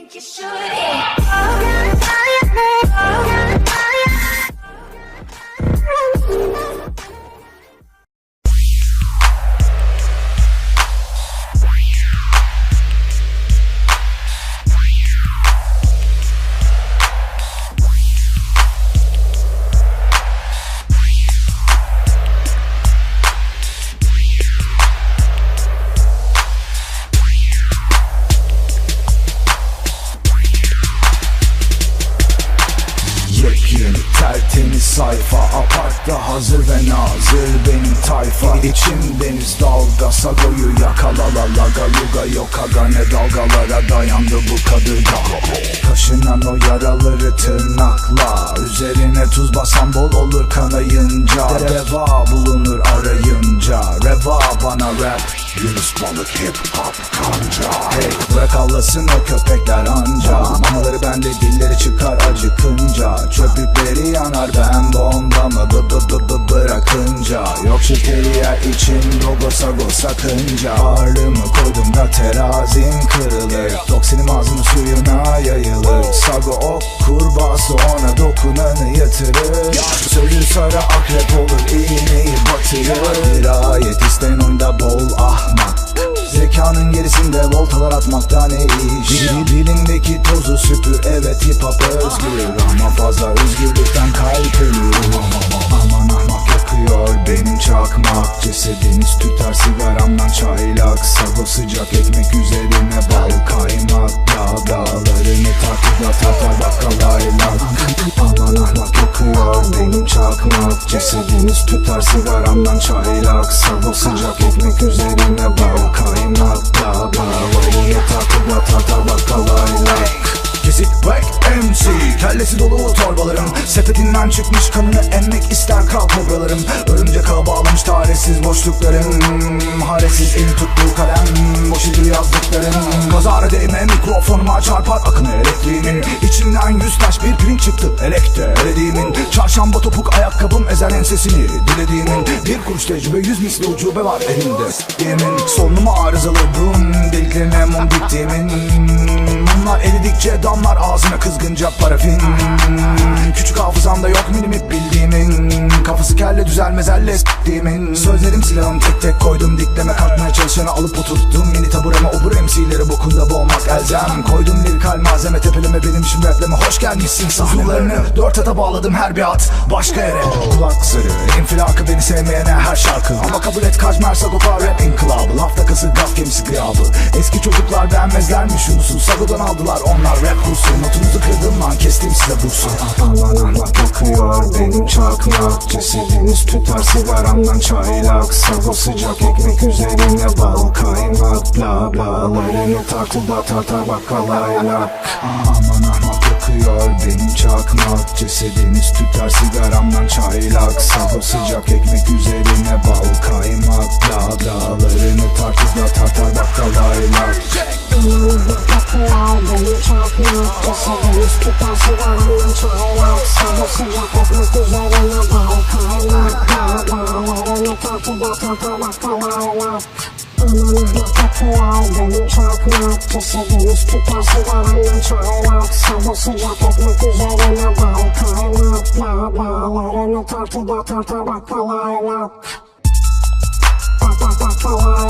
think you should. Tertemiz sayfa. Apartta hazır ve nazır benim tayfa. İçim deniz dalga Sagoyu yakala la laga luga Yok aga ne dalgalara dayandı bu kadırga. Kaşınan o yaraları tırnakla Üzerine tuz basan bol olur kanayınca. Deva bulunur arayınca Reva bana rap. Yunus balık hip hop kanca. Hey bırak avlasın o köpekler anca. Mamaları bende dilleri çıkar acıkınca. Çöplükleri yanar ben bombamı bı bı bı bı bırakınca. Yok şekeri yer için logo sago sakınca. Ağırlığımı koydum da terazim kırılır. Toksinim ağzının suyuna yayılır. Sago ok kurbağası ona dokunanı yatırır. Sözü sarı gerisinde voltalar atmakta ne iş? Dilindeki tozu süpür evet hip hop özgür. Ama fazla özgürlükten kalp ölür Aman ahmak yakıyor benim çakmak. Cesediniz tüter sigaramdan çaylak. Sago sıcak ekmek üzerine bal kaymak. Dağ Sigaramdan çaylak Sago sıcak ekmek üzerine bal kaymak Dağ dağlarını takip atar bakalayla Kesik Black MC Kellesi dolu torbalarım. Sepetinden çıkmış kanını emmek ister kral kobralarım Örümcek ağa bağlamış tarihsiz boşluklarım. Haresiz eli tuttuğu kalem Kazara değme mikrofonuma çarpar akın elektriğimin. İçinden yüz taş bir pirinç çıktı elekte erediğimin Çarşamba topuk ayakkabım ezer ensesini dilediğimin. Bir kuruş tecrübe yüz misli ucube var elimde. Yemin solunuma arızalı burun Deliklerine mum diktiğimin. Bunlar eridikçe damlar ağzına kızgınca parafin. Küçük hafızamda yok minimip bildiğimin. Kafası kelle düzelmez elle s**tiğimin. Sözlerim silahım tek tek koydum dikleme Kalkmaya çalışanı alıp oturttum. Mini tabureme obur MC'leri bokunda boğmak elzem. Koydum lirikal malzeme tepeleme benim için rapleme. Hoş gelmişsin sahnelarını Dört ata bağladım her bir at başka yere. Kulak zırı infilakı beni sevmeyene her şarkı. Ama kabul et kaçmer sagopa rap inkılabı. Laf takası gaf gemisi gıyabı. Eski çocuklar beğenmezlermiş Yunus'u Sagodan aldılar onlar rap kursu Notunuzu kırdım lan kestim size bursu Aman ahmak yakıyor benim çakmak Cesediniz tüter sigaramdan çaylak Sago sıcak ekmek üzerine bal kaymak Bla blalarını tartıda tartar bakalayla Aman ahmak yakıyor benim çakmak. Cesediniz tüter sigaramdan çaylak. Sago sıcak ekmek üzerine bal kaymak Bla blalarını tartıda tartar bakalayla Kapılar Cesedimiz tutar sigaramdan çaylak Sabah sıcak ekmek üzerine bal kaymak Dağlarını takip atar bakalayla Aman ahmak kapılar beni çarpmak Cesedimiz tutar sigaramdan çaylak Sabah sıcak ekmek üzerine bal kaymak Dağlarını takip atar bakalayla Bakalayla Bakalayla